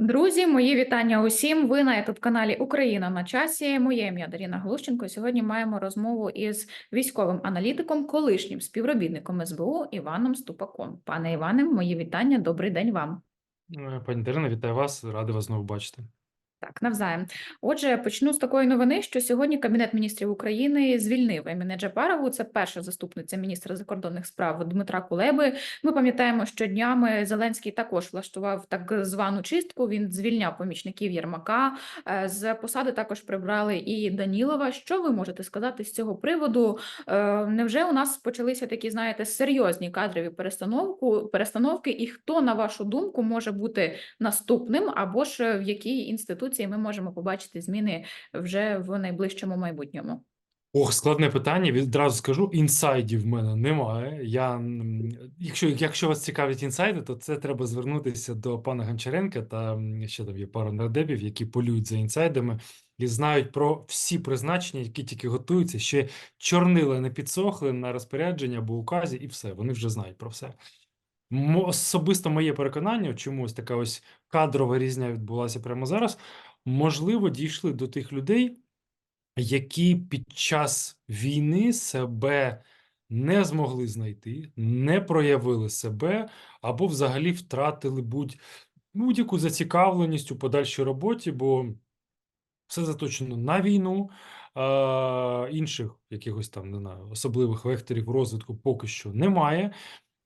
Друзі, мої вітання усім. Ви на youtube каналі Україна на часі. Моє ім'я Даріна Глущенко. Сьогодні маємо розмову із військовим аналітиком, колишнім співробітником СБУ Іваном Ступаком. Пане Іване, мої вітання. Добрий день вам. Е, Пані Дарина, вітаю вас, радий вас знову бачити. Так, навзаєм. Отже, почну з такої новини, що сьогодні Кабінет міністрів України звільнив Еміне Джапарову. Це перша заступниця міністра закордонних справ Дмитра Кулеби. Ми пам'ятаємо, що днями Зеленський також влаштував так звану чистку. Він звільняв помічників Єрмака. Е, З посади також прибрали і Данілова. Що ви можете сказати з цього приводу? Е, Невже у нас почалися такі, знаєте, серйозні кадрові перестановку перестановки? І хто, на вашу думку, може бути наступним, або ж в якій інституції ми можемо побачити зміни вже в найближчому майбутньому? Ох, складне питання. Відразу скажу, інсайдів в мене немає. Я, якщо, якщо вас цікавлять інсайди, то це треба звернутися до пана Гончаренка та ще там є пара нардепів, які полюють за інсайдами і знають про всі призначення, які тільки готуються. Ще чорнила не підсохли на розпорядження або указі, і все. Вони вже знають про все. Особисто моє переконання, чому ось така ось кадрова різня відбулася прямо зараз. Можливо, дійшли до тих людей, які під час війни себе не змогли знайти, не проявили себе або взагалі втратили будь, будь-яку зацікавленість у подальшій роботі, бо все заточено на війну. Інших якихось там не знаю, особливих векторів розвитку поки що немає.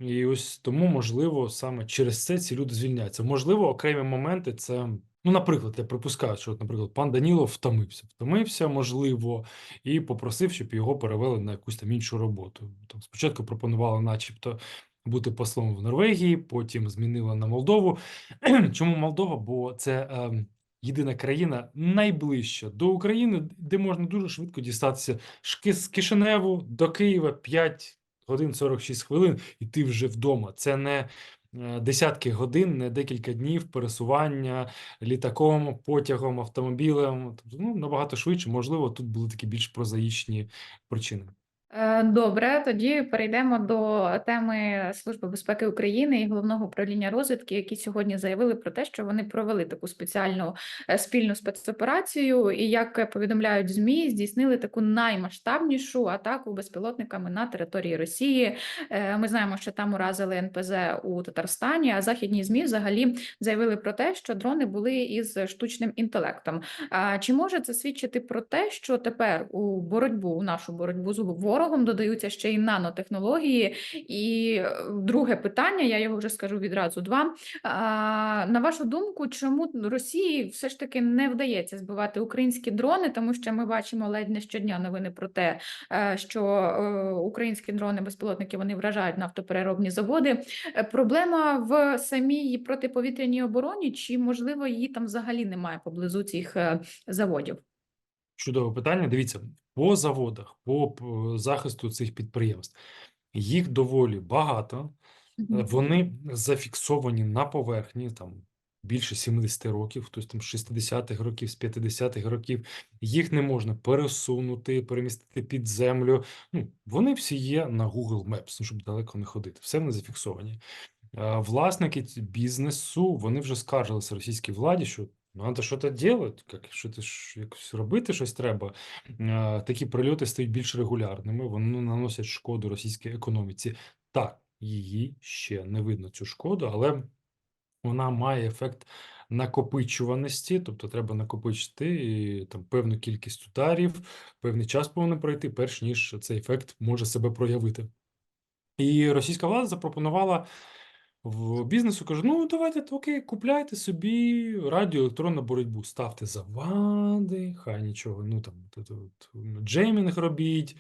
І ось тому, можливо, саме через це ці люди звільняються. Можливо, окремі моменти це. Ну, наприклад, я припускаю, що, наприклад, пан Данілов втомився, втомився, можливо, і попросив, щоб його перевели на якусь там іншу роботу. Там спочатку пропонували, начебто, бути послом в Норвегії, потім змінили на Молдову. Чому Молдова? Бо це ем, єдина країна найближча до України, де можна дуже швидко дістатися з Кишиневу до Києва 5 годин 46 хвилин, і ти вже вдома. Це не е, десятки годин, не декілька днів пересування літаком, потягом, автомобілем. Тобто, ну, набагато швидше. Можливо, тут були такі більш прозаїчні причини. Е, Добре, тоді перейдемо до теми Служби безпеки України і головного управління розвідки, які сьогодні заявили про те, що вони провели таку спеціальну е, спільну спецоперацію, і як повідомляють ЗМІ, здійснили таку наймасштабнішу атаку безпілотниками на території Росії. Е, Ми знаємо, що там уразили НПЗ у Татарстані, а західні ЗМІ взагалі заявили про те, що дрони були із штучним інтелектом. А чи може це свідчити про те, що тепер у боротьбу, у нашу боротьбу з ворогом додаються ще й нанотехнології? І е, друге питання, я його вже скажу відразу два. На вашу думку, чому Росії все ж таки не вдається збивати українські дрони? Тому що ми бачимо ледь не щодня новини про те, е, що е, українські дрони безпілотники вони вражають нафтопереробні заводи. Проблема в самій протиповітряній обороні, чи можливо її там взагалі немає поблизу цих заводів? Чудове питання. Дивіться, по заводах, по захисту цих підприємств, їх доволі багато. Вони зафіксовані на поверхні там більше 70 років, хтось там з 60-х років, з 50-х років. Їх не можна пересунути, перемістити під землю. Ну, вони всі є на Google Maps, ну, щоб далеко не ходити. Все вони зафіксовані. Власники бізнесу вони вже скаржилися російській владі, що треба щось робити, як що ти ж якось робити щось треба. Такі прильоти стають більш регулярними, вони наносять шкоду російській економіці. Так, її ще не видно цю шкоду, але вона має ефект накопичуваності, тобто треба накопичити і, там певну кількість ударів, певний час повинен пройти, перш ніж цей ефект може себе проявити. І російська влада запропонувала в бізнесу, кажу: ну давайте окей, купляйте собі радіоелектронну боротьбу, ставте завади, хай нічого, ну там тут, джеймінг робіть.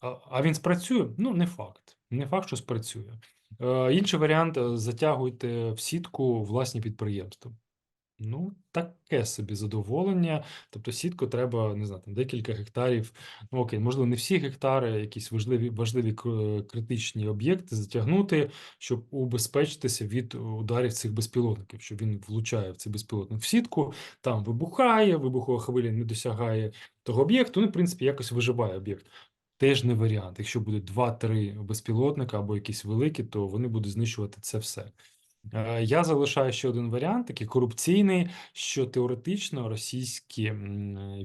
А, а він спрацює? Ну, не факт. Не факт, що спрацює. Е, інший варіант е, затягуйте в сітку власні підприємства. Ну, таке собі задоволення. Тобто сітку треба, не знаю, там декілька гектарів. Ну окей, можливо, не всі гектари, якісь важливі, важливі критичні об'єкти затягнути, щоб убезпечитися від ударів цих безпілотників, що він влучає в цей безпілотник в сітку, там вибухає, вибухова хвиля не досягає того об'єкту. Ну, в принципі, якось виживає об'єкт. Теж не варіант. Якщо буде 2-3 безпілотника або якісь великі, то вони будуть знищувати це все. Е, Я залишаю ще один варіант, такий корупційний, що теоретично російські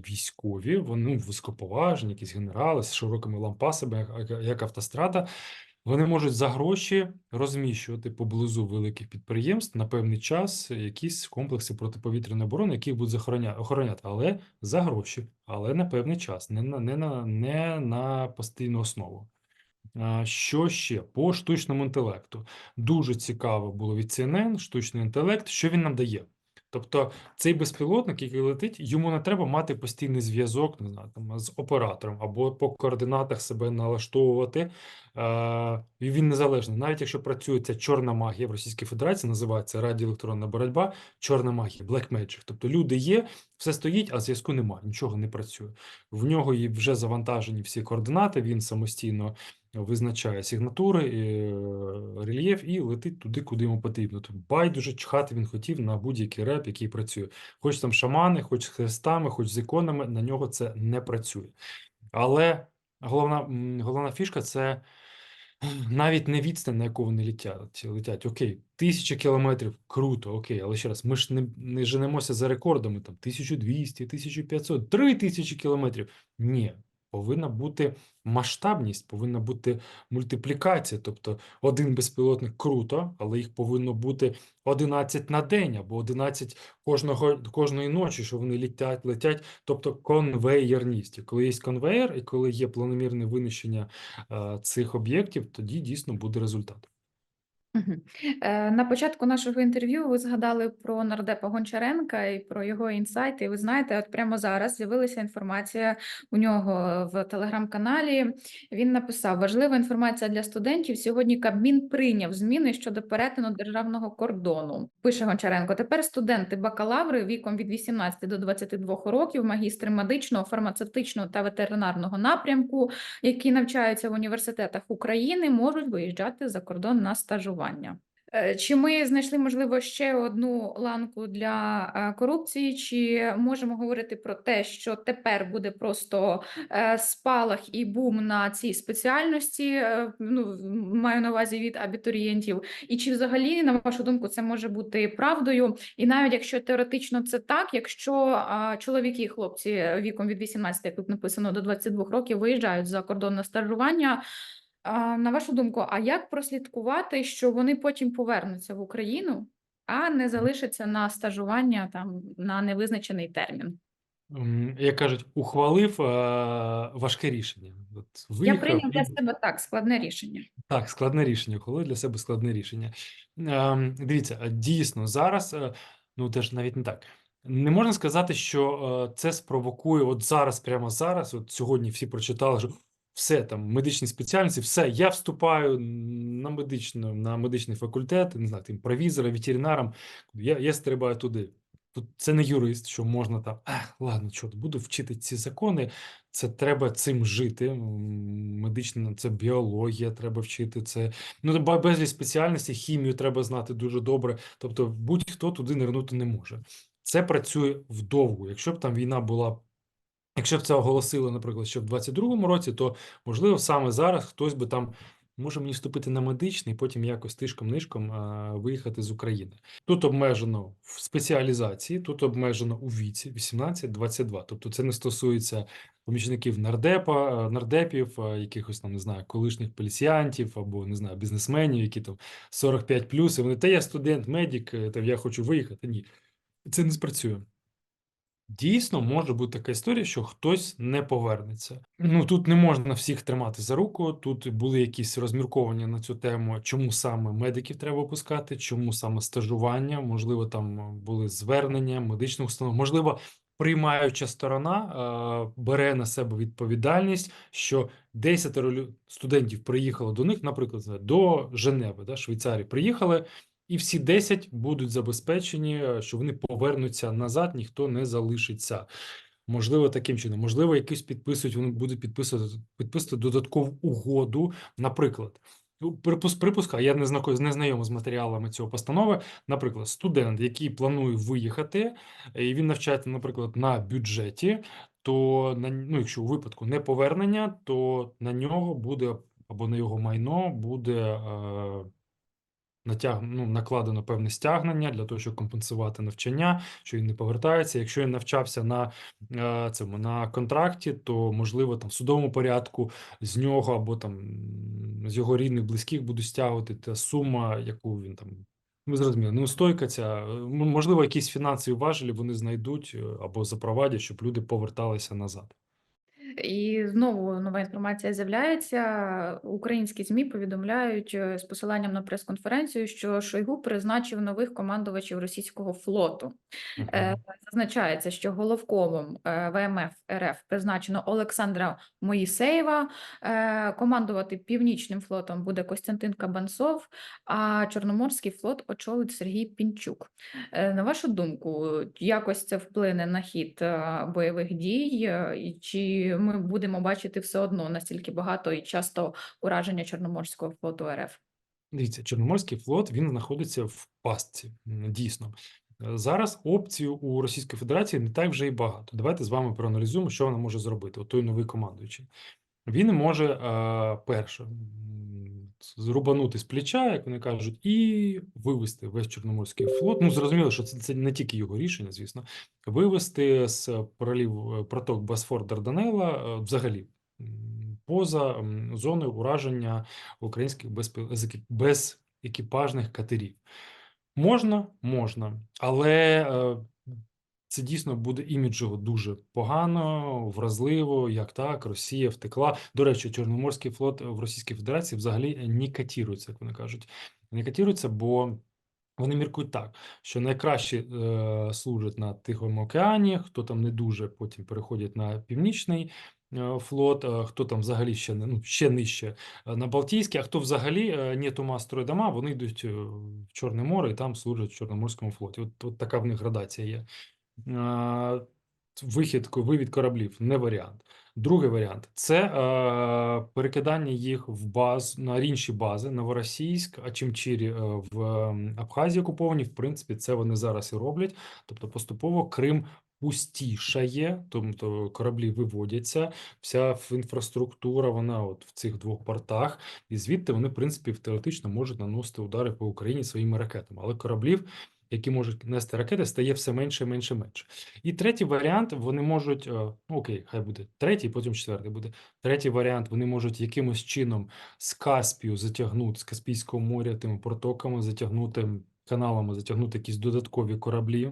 військові, вони ну, високоповажні, якісь генерали з широкими лампасами, як, автострада, вони можуть за гроші розміщувати поблизу великих підприємств на певний час якісь комплекси протиповітряної оборони, які будуть охороняти, але за гроші, але на певний час, не на, не на, не на постійну основу. Що ще по штучному інтелекту? Дуже цікаво було від CNN, штучний інтелект, що він нам дає. Тобто цей безпілотник, який летить, йому не треба мати постійний зв'язок не знаю, там, з оператором або по координатах себе налаштовувати. Е, він незалежний. Навіть якщо працює ця чорна магія в Російській Федерації, називається радіоелектронна боротьба, чорна магія, black magic. Тобто люди є, все стоїть, а зв'язку немає, нічого не працює. В нього вже завантажені всі координати, він самостійно визначає сигнатури, е, рельєф і летить туди, куди йому потрібно. Тобто байдуже чхати він хотів на будь-який реп, який працює. Хоч там шамани, хоч з хрестами, хоч з іконами, на нього це не працює. Але головна, головна фішка це навіть не відстань, на яку вони летять. летять. Окей, тисяча кілометрів, круто, окей, але ще раз, ми ж не, не женемося за рекордами, там 1200, 1500, 3000 кілометрів. Ні, повинна бути масштабність, повинна бути мультиплікація. Тобто один безпілотник круто, але їх повинно бути 11 на день або 11 кожного, кожної ночі, що вони літять, летять. Тобто конвейерність. І коли є конвейер, і коли є планомірне винищення е, цих об'єктів, тоді дійсно буде результат. Е, На початку нашого інтерв'ю ви згадали про нардепа Гончаренка і про його інсайти. Ви знаєте, от прямо зараз з'явилася інформація у нього в телеграм-каналі. Він написав: важлива інформація для студентів. Сьогодні Кабмін прийняв зміни щодо перетину державного кордону. Пише Гончаренко. Тепер студенти бакалаври віком від 18 до 22 років, магістри медичного, фармацевтичного та ветеринарного напрямку, які навчаються в університетах України, можуть виїжджати за кордон на стажування. Е, Чи ми знайшли, можливо, ще одну ланку для е, корупції, чи можемо говорити про те, що тепер буде просто е, спалах і бум на цій спеціальності, ну, маю на увазі від абітурієнтів, і чи взагалі, на вашу думку, це може бути правдою? І навіть якщо теоретично це так, якщо чоловіки і хлопці віком від 18, як тут написано, до 22 років виїжджають за кордон на стажування, а, на вашу думку, а як прослідкувати, що вони потім повернуться в Україну, а не залишаться на стажування там на невизначений термін? Як кажуть, ухвалив е, важке рішення. От Я прийняв для себе так складне рішення. Так, складне рішення, коли для себе складне рішення. Ем, дивіться, а дійсно зараз, е, ну теж навіть не так. Не можна сказати, що е, це спровокує от зараз, прямо зараз. От сьогодні всі прочитали, що все там медичні спеціальності, все, я вступаю на медичну, на медичний факультет, не знаю, тим провізором, ветеринаром. Я, я стрибаю туди. Тут це не юрист, що можна там, ах, ладно, що буду вчити ці закони. Це треба цим жити. Медична це біологія, треба вчити це. Ну, безліч спеціальностей, хімію треба знати дуже добре. Тобто, будь-хто туди нирнути не може. Це працює вдовго. Якщо б там війна була. Якщо б це оголосили, наприклад, ще в 22-му році, то можливо саме зараз хтось би там може мені вступити на медичний, потім якось тишком-нишком виїхати з України. Тут обмежено в спеціалізації, тут обмежено у віці 18-22. Тобто це не стосується помічників нардепа, нардепів, якихось там не знаю, колишніх поліціянтів або не знаю, бізнесменів, які там 45 плюс, вони та я студент, медик, е, та я хочу виїхати. Ні, це не спрацює. Дійсно, може бути така історія, що хтось не повернеться. Ну тут не можна всіх тримати за руку. Тут були якісь розмірковання на цю тему, чому саме медиків треба опускати, чому саме стажування, можливо, там були звернення медичних установ, можливо, приймаюча сторона е, бере на себе відповідальність, що 10 лю- студентів приїхало до них, наприклад, до Женеви, да, Швейцарії, приїхали. І всі 10 будуть забезпечені, е, що вони повернуться назад, ніхто не залишиться. Можливо, таким чином. Можливо, якийсь підписують, вони будуть підписувати, підписувати додаткову угоду. Наприклад, ну, припус, припуска, я не знако- не знайомий з матеріалами цього постанови. Наприклад, студент, який планує виїхати, і він навчається, наприклад, на бюджеті, то на, ну, якщо у випадку неповернення, то на нього буде або на його майно буде. Е, натяг... ну, накладено певне стягнення для того, щоб компенсувати навчання, що він не повертається. Якщо він навчався на е, цьому на контракті, то можливо там в судовому порядку з нього або там з його рідних близьких будуть стягувати та сума, яку він там. Ви зрозуміли, неустойка ця, можливо, якісь фінансові важелі вони знайдуть е, або запровадять, щоб люди поверталися назад. І знову нова інформація з'являється. Українські ЗМІ повідомляють е, з посиланням на прес-конференцію, що Шойгу призначив нових командувачів російського флоту. Е, Мгм. Зазначається, що головкомом е, ВМФ РФ призначено Олександра Моїсеєва. Е, Командувати Північним флотом буде Костянтин Кабанцов, а Чорноморський флот очолить Сергій Пінчук. Е, На вашу думку, якось це вплине на хід е, бойових дій, е, чи ми будемо бачити все одно настільки багато і часто ураження Чорноморського флоту РФ? Дивіться, Чорноморський флот він знаходиться в пастці. Дійсно, Е, зараз опцій у Російської Федерації не так вже і багато. Давайте з вами проаналізуємо, що вона може зробити. От той новий командуючий. Він може е, перше зрубанути з плеча, як вони кажуть, і вивести весь Чорноморський флот. Ну зрозуміло, що це, це не тільки його рішення, звісно, вивести з пролів проток Босфор Дарданелла е, взагалі поза зоною ураження українських безекіпажних катерів. Можна, можна, але е, це дійсно буде іміджево дуже погано, вразливо, як так, Росія втекла. До речі, Чорноморський флот в Російській Федерації взагалі не катірується, як вони кажуть. Не катірується, бо вони міркують так, що найкраще е, служать на Тихому океані, хто там не дуже, потім переходять на північний е, флот, е, хто там взагалі ще не ну ще нижче е, на Балтійський, а хто взагалі е, ні тума строй дома, вони йдуть е, в Чорне море і там служать в Чорноморському флоті. От, от така в них градація є. Е, Вихід, вивід кораблів не варіант. Другий варіант це е, перекидання їх в баз на інші бази Новоросійськ, Ачимчірі е, в ем, Абхазії окуповані. В принципі, це вони зараз і роблять. Тобто, поступово Крим пустішає, тобто кораблі виводяться, вся інфраструктура, вона от в цих двох портах, і звідти вони, в принципі, теоретично можуть наносити удари по Україні своїми ракетами. Але кораблів, які можуть нести ракети, стає все менше, менше, менше. І третій варіант вони можуть, е, ну окей, хай буде третій, потім четвертий буде. Третій варіант вони можуть якимось чином з Каспію затягнути, з Каспійського моря тими протоками затягнути каналами, затягнути якісь додаткові кораблі.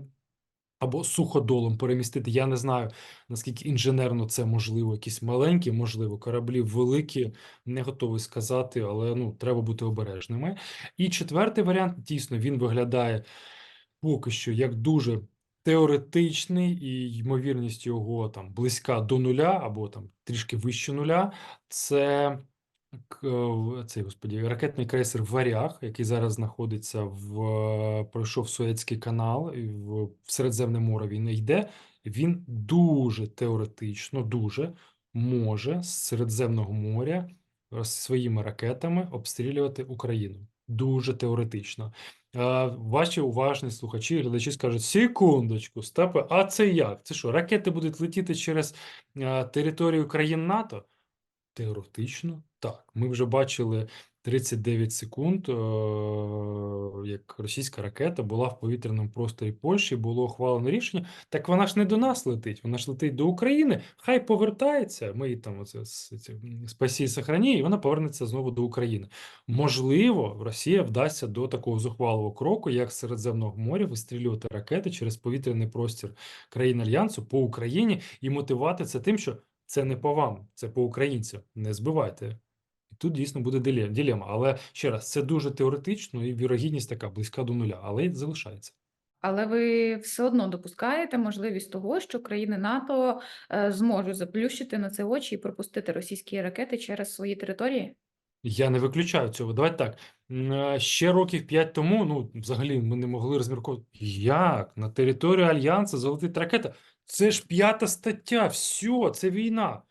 Або суходолом перемістити. Я не знаю, наскільки інженерно це можливо. Якісь маленькі, можливо, кораблі великі, не готовий сказати, але ну треба бути обережними. І четвертий варіант дійсно він виглядає поки що як дуже теоретичний, і ймовірність його там близька до нуля, або там трішки вище нуля. Це цей господі, ракетний крейсер Варяг, який зараз знаходиться в е, пройшов Суецький канал в Середземне море. Він йде. Він дуже теоретично, дуже може з Середземного моря е, своїми ракетами обстрілювати Україну. Дуже теоретично. Е, Ваші уважні слухачі, глядачі скажуть: секундочку, Степе, а це як? Це що, ракети будуть летіти через е, територію країн НАТО? Теоретично, так. Ми вже бачили 39 секунд, е, як російська ракета була в повітряному просторі Польщі, було ухвалено рішення. Так вона ж не до нас летить, вона ж летить до України. Хай повертається. Ми її там оце спасі і сохрані, і вона повернеться знову до України. Можливо, Росія вдасться до такого зухвалого кроку, як Середземного моря, вистрілювати ракети через повітряний простір країн Альянсу по Україні і мотивувати це тим, що це не по вам, це по українцям. Не збивайте. Тут дійсно буде диле- дилема. Але ще раз, це дуже теоретично і вірогідність така близька до нуля, але й залишається. Але ви все одно допускаєте можливість того, що країни НАТО е, зможуть заплющити на це очі і пропустити російські ракети через свої території? Я не виключаю цього. Давайте так. е, Ще років п'ять тому, ну, взагалі, ми не могли розмірковувати. Як? На територію Альянсу залетить ракета? Це ж п'ята стаття. Все, це війна.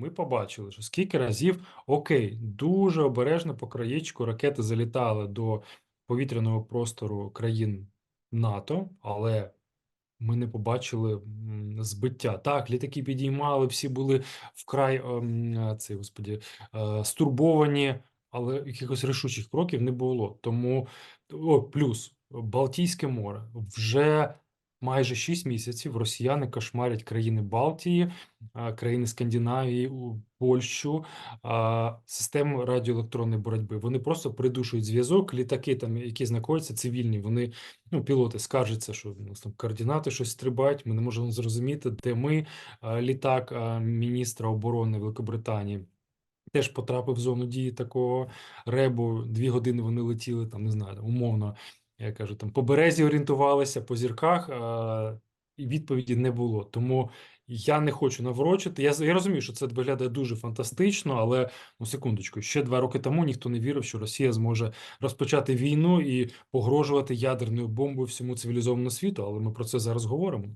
Ми побачили, що скільки разів, окей, дуже обережно по краєчку ракети залітали до повітряного простору країн НАТО, але ми не побачили збиття. Так, літаки підіймали, всі були вкрай цей, господі, е, стурбовані але якихось рішучих кроків не було. Тому о, плюс Балтійське море вже майже 6 місяців росіяни кошмарять країни Балтії, країни Скандинавії, Польщу, систему радіоелектронної боротьби. Вони просто придушують зв'язок. Літаки, там, які знаходяться цивільні, вони ну, пілоти скаржаться, що у там координати щось стрибають. Ми не можемо зрозуміти, де ми. Літак міністра оборони Великобританії. Теж потрапив в зону дії такого ребу. Дві години вони летіли, там не знаю, умовно, я кажу, там по березі орієнтувалися, по зірках, а, і відповіді не було. Тому я не хочу наврочити. Я, я розумію, що це виглядає дуже фантастично, але ну секундочку, ще два роки тому ніхто не вірив, що Росія зможе розпочати війну і погрожувати ядерною бомбою всьому цивілізованому світу. Але ми про це зараз говоримо.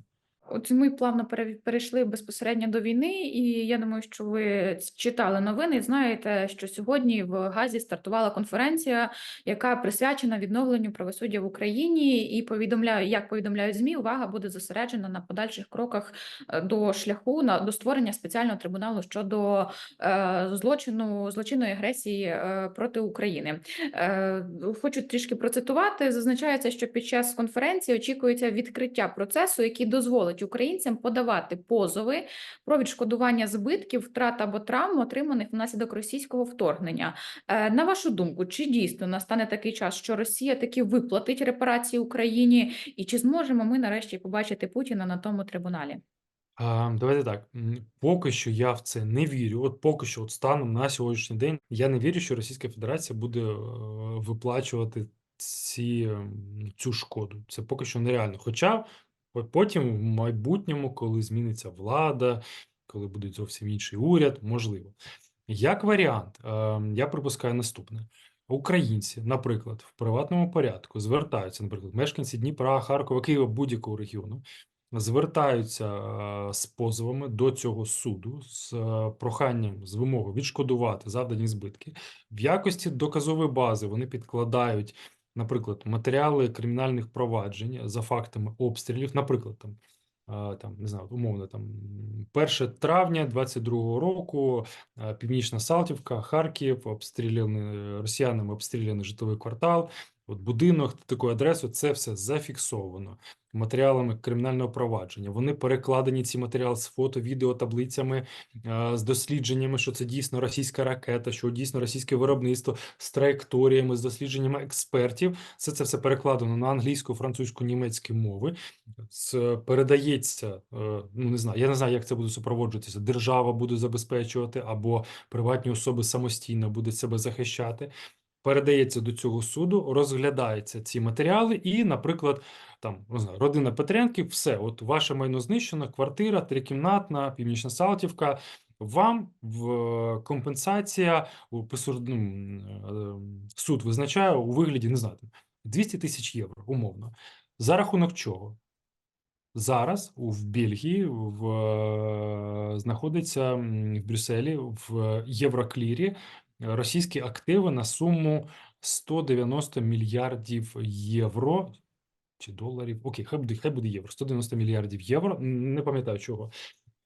От ми плавно пере- перейшли безпосередньо до війни, і я думаю, що ви читали новини знаєте, що сьогодні в Газі стартувала конференція, яка присвячена відновленню правосуддя в Україні, і повідомляю, як повідомляють ЗМІ, увага буде зосереджена на подальших кроках е, до шляху на до створення спеціального трибуналу щодо е, злочину злочинної агресії е, проти України. Е, Хочу трішки процитувати. Зазначається, що під час конференції очікується відкриття процесу, який дозволить українцям подавати позови про відшкодування збитків, втрат або травм, отриманих внаслідок російського вторгнення. Е, На вашу думку, чи дійсно настане такий час, що Росія таки виплатить репарації Україні, і чи зможемо ми нарешті побачити Путіна на тому трибуналі? Давайте так. Поки що я в це не вірю. От поки що, от станом на сьогоднішній день, я не вірю, що Російська Федерація буде е, виплачувати ці, цю шкоду. Це поки що нереально. Хоча потім, в майбутньому, коли зміниться влада, коли буде зовсім інший уряд, можливо. Як варіант, е, я припускаю наступне. Українці, наприклад, в приватному порядку звертаються, наприклад, мешканці Дніпра, Харкова, Києва, будь-якого регіону, звертаються е, з позовами до цього суду з е, проханням, з вимогою відшкодувати завдані збитки. В якості доказової бази вони підкладають, наприклад, матеріали кримінальних проваджень за фактами обстрілів, наприклад, там. Там не знаю, умовно там 1 травня 22-го року Північна Салтівка, Харків, обстріляний росіянами обстріляний житловий квартал. От будинок такою адресою, це все зафіксовано матеріалами кримінального провадження. Вони перекладені ці матеріали з фото, відео, таблицями, е, з дослідженнями, що це дійсно російська ракета, що дійсно російське виробництво з траєкторіями, з дослідженнями експертів. Все це все перекладено на англійську, французьку, німецьку мови. З передається, е, ну не знаю, я не знаю, як це буде супроводжуватися. Держава буде забезпечувати або приватні особи самостійно будуть себе захищати. Передається до цього суду, розглядаються ці матеріали, і, наприклад, там не знаю, родина Петренків, все, от ваше майно знищено, квартира, трикімнатна, Північна Салтівка. Вам в е, компенсація ну, е, суд визначає у вигляді, не знаю, 200 тисяч євро, умовно. За рахунок чого? Зараз в Бельгії в, е, знаходиться в Брюсселі в Євроклірі російські активи на суму 190 мільярдів євро чи доларів. Окей, хай буде, хай буде євро. 190 мільярдів євро. Не пам'ятаю чого.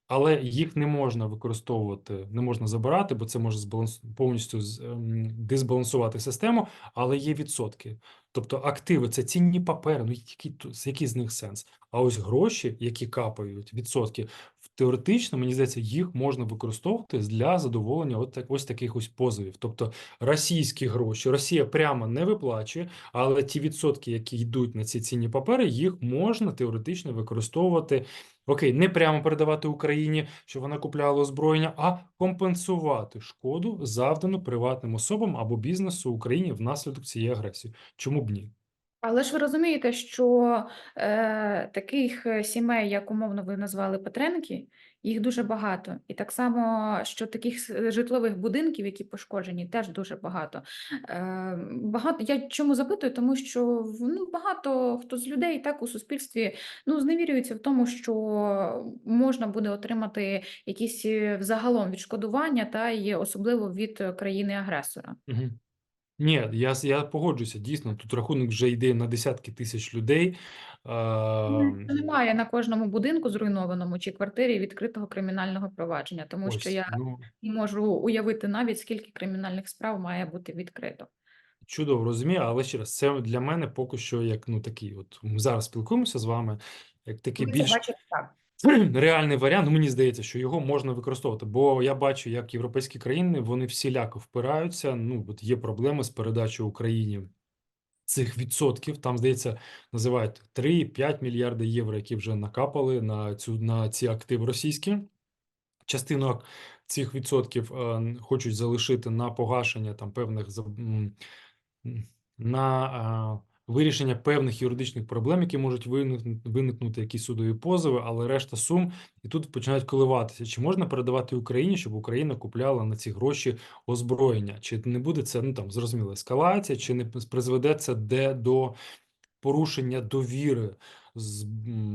Але їх не можна використовувати, не можна забирати, бо це може збаланс... повністю ем, дисбалансувати систему, але є відсотки. Тобто активи це цінні папери. Ну який з них сенс? А ось гроші, які капають, відсотки, теоретично, мені здається, їх можна використовувати для задоволення от так, ось таких ось позовів. Тобто російські гроші, Росія прямо не виплачує, але ті відсотки, які йдуть на ці цінні папери, їх можна теоретично використовувати. Окей, не прямо передавати Україні, щоб вона купляла озброєння, а компенсувати шкоду, завдану приватним особам або бізнесу Україні внаслідок цієї агресії. Чому б ні? Але ж ви розумієте, що е, таких е, сімей, як умовно ви назвали Петренки, їх дуже багато. І так само, що таких житлових будинків, які пошкоджені, теж дуже багато. Е, багато. Я чому запитую? Тому що ну, багато хто з людей так у суспільстві ну, зневірюється в тому, що можна буде отримати якісь е, взагалом відшкодування, та й особливо від е, країни-агресора. Угу. Ні, я, я погоджуся. Дійсно, тут рахунок вже йде на десятки тисяч людей. Ну, Немає на кожному будинку зруйнованому чи квартирі відкритого кримінального провадження, тому що я ну, не можу уявити навіть, скільки кримінальних справ має бути відкрито. чудово розумію, але ще раз, це для мене поки що як ну такий. От ми зараз спілкуємося з вами, як такий більш бачите так. реальний варіант. Ну, мені здається, що його можна використовувати, бо я бачу, як європейські країни вони всіляко впираються. Ну, от є проблеми з передачею Україні цих відсотків. Там, здається, називають 3-5 мільярди євро, які вже накапали на цю на ці активи російські. Частину цих відсотків е, хочуть залишити на погашення там певних на е, вирішення певних юридичних проблем, які можуть виникнути, якісь судові позови, але решта сум і тут починають коливатися. Чи можна передавати Україні, щоб Україна купляла на ці гроші озброєння? Чи не буде це ну там зрозуміло ескалація, чи не призведе це де до порушення довіри з,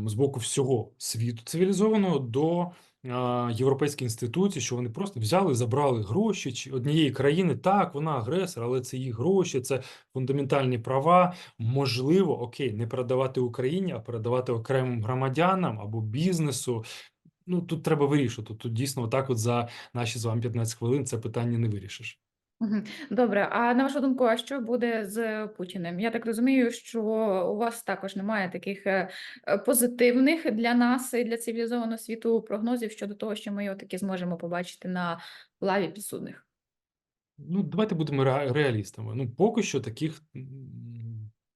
з боку всього світу цивілізованого до а, інституції, що вони просто взяли, забрали гроші чи однієї країни. Так, вона агресор, але це їх гроші, це фундаментальні права. Можливо, окей, не передавати Україні, а передавати окремим громадянам або бізнесу. Ну тут треба вирішити. Тут дійсно, отак, от за наші з вами 15 хвилин, це питання не вирішиш. Добре, а на вашу думку, а що буде з Путіним? Я так розумію, що у вас також немає таких е, е, позитивних для нас і для цивілізованого світу прогнозів щодо того, що ми його таки зможемо побачити на лаві підсудних. Ну, давайте будемо ре- реалістами. Ну, поки що таких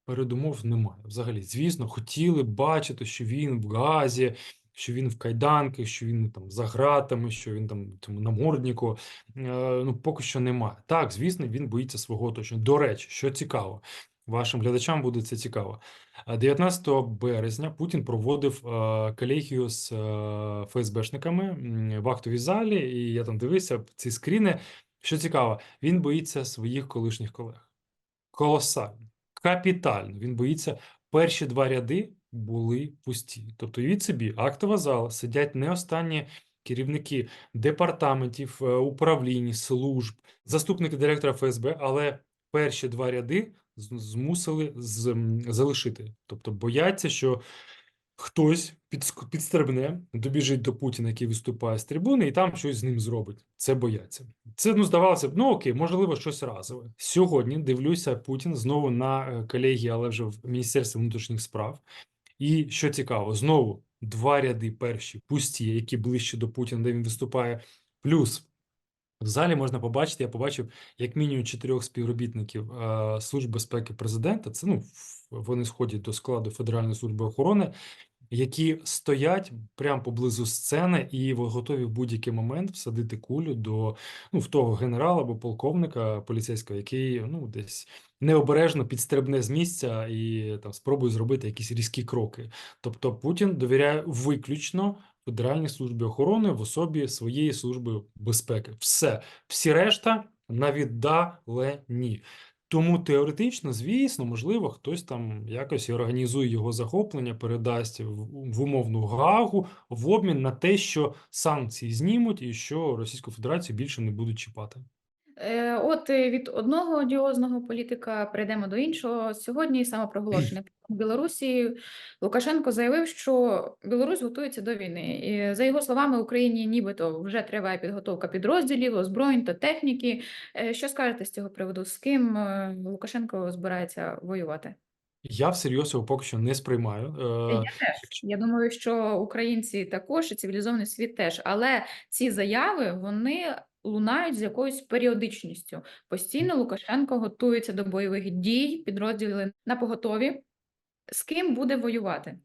передумов немає. Взагалі, звісно, хотіли бачити, що він в Газі, що він в кайданках, що він там за гратами, що він там в цьому наморднику. Е, ну, поки що немає. Так, звісно, він боїться свого оточення. До речі, що цікаво, вашим глядачам буде це цікаво. Е, 19 березня Путін проводив е, колегію з е, ФСБшниками в актовій залі, і я там дивився ці скріни. Що цікаво, він боїться своїх колишніх колег. Колосально, капітально. Він боїться. Перші два ряди були пусті. Тобто, від собі, актова зала, сидять не останні керівники департаментів, е, управлінь, служб, заступники директора ФСБ, але перші два ряди змусили з- залишити. Тобто бояться, що хтось підск- підстрибне, добіжить до Путіна, який виступає з трибуни, і там щось з ним зробить. Це бояться. Це ну здавалося б, ну окей, можливо, щось разове. Сьогодні дивлюся Путін знову на е, колегії, але вже в Міністерстві внутрішніх справ. І що цікаво, знову два ряди перші пусті, які ближче до Путіна, де він виступає. Плюс в залі можна побачити, я побачив як мінімум чотирьох співробітників е, Служби безпеки президента. Це ну вони сходять до складу Федеральної служби охорони які стоять прямо поблизу сцени і готові в будь-який момент всадити кулю до ну, в того генерала або полковника поліцейського, який ну десь необережно підстрибне з місця і там спробує зробити якісь різкі кроки. Тобто Путін довіряє виключно Федеральній службі охорони в особі своєї служби безпеки. Все, всі решта на віддалені. Тому теоретично, звісно, можливо, хтось там якось організує його захоплення, передасть в, умовну гагу в обмін на те, що санкції знімуть і що Російську Федерацію більше не будуть чіпати. Е, От е, від одного одіозного політика перейдемо до іншого. Сьогодні самопроголошений Білорусі Лукашенко заявив, що Білорусь готується до війни. І, за його словами, Україні нібито вже триває підготовка підрозділів, озброєнь та техніки. Е, Що скажете з цього приводу? З ким Лукашенко збирається воювати? Я всерйоз його поки що не сприймаю. Я теж. Я думаю, що українці також і цивілізований світ теж. Але ці заяви вони лунають з якоюсь періодичністю. Постійно Лукашенко готується до бойових дій, підрозділи на поготові. З ким буде воювати?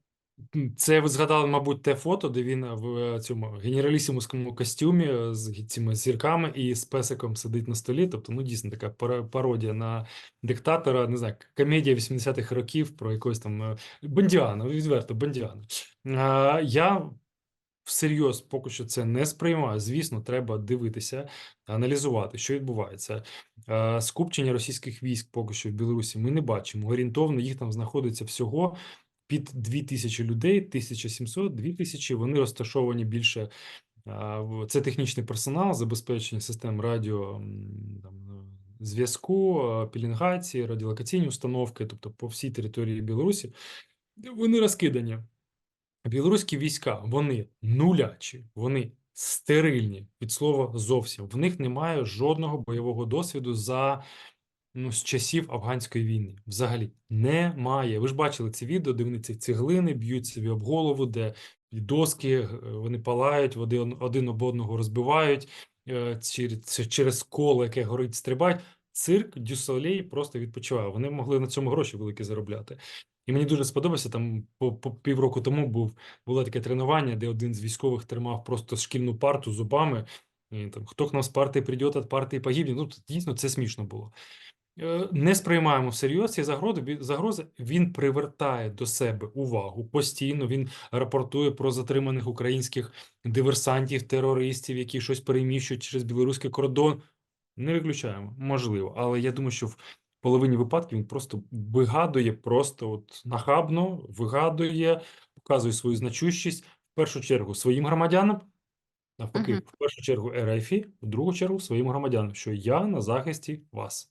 Це ви згадали, мабуть, те фото, де він в е, цьому генералісімуському костюмі е, з цими зірками і з песиком сидить на столі. Тобто, ну дійсно така пародія на диктатора, не знаю, комедія 80-х років про якогось там е, Бондіана, відверто Бондіана. Я всерйоз поки що це не сприймаю. Звісно, треба дивитися, аналізувати, що відбувається. Скупчення російських військ поки що в Білорусі ми не бачимо. Орієнтовно їх там знаходиться всього під 2000 людей, 1700, 2000. Вони розташовані більше. Це технічний персонал, забезпечення систем радіо там, е, зв'язку, е, пілінгації, радіолокаційні установки, тобто по всій території Білорусі, вони розкидані. Білоруські війська, вони нулячі, вони стерильні від слова зовсім. В них немає жодного бойового досвіду за ну, з часів афганської війни. Взагалі немає. Ви ж бачили ці відео, де вони ці цеглини б'ють собі об голову, де доски е, вони палають, один, один об одного розбивають е, через, через коло, яке горить, стрибають. Цирк Дюсолей просто відпочиває. Вони могли на цьому гроші великі заробляти. І мені дуже сподобався там по, по півроку тому був було таке тренування, де один з військових тримав просто шкільну парту зубами. І, там, хто к нам з партії прийде, от партії погибне. Ну, дійсно, це смішно було. Е, Не сприймаємо всерйоз ці загрози. Загрози він привертає до себе увагу постійно. Він рапортує про затриманих українських диверсантів, терористів, які щось переміщують через білоруський кордон. Не виключаємо, можливо, але я думаю, що в половині випадків він просто вигадує, просто от нахабно вигадує, показує свою значущість в першу чергу своїм громадянам, навпаки, Мгм. в першу чергу РФ, в другу чергу своїм громадянам, що я на захисті вас.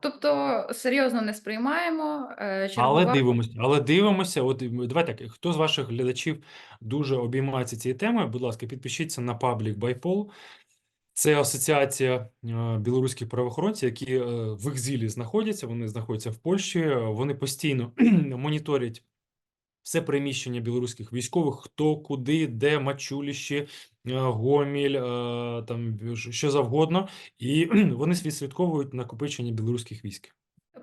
Тобто серйозно не сприймаємо. е, Але дивимося, але дивимося. От і ми- давай так, хто з ваших глядачів дуже обіймається цією темою, будь ласка, підпишіться на паблік Байпол. Це асоціація е, білоруських правоохоронців, які е, в екзилі знаходяться. Вони знаходяться в Польщі. Вони постійно моніторять все приміщення білоруських військових, хто куди, де Мачуліще, е, Гоміль, там що завгодно, і вони відслідковують накопичення білоруських військ.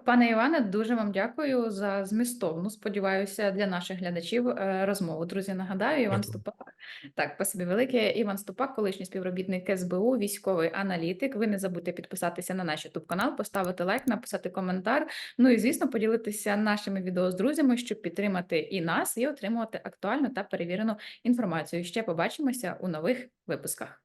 Пане Іване, дуже вам дякую за змістовну, сподіваюся, для наших глядачів е, розмову. Друзі, нагадаю, Іван Дякую. Ступак. Так, спасибі велике. Іван Ступак, колишній співробітник СБУ, військовий аналітик. Ви не забудьте підписатися на наш YouTube канал, поставити лайк, написати коментар. Ну і звісно, поділитися нашими відео з друзями, щоб підтримати і нас, і отримувати актуальну та перевірену інформацію. Ще побачимося у нових випусках.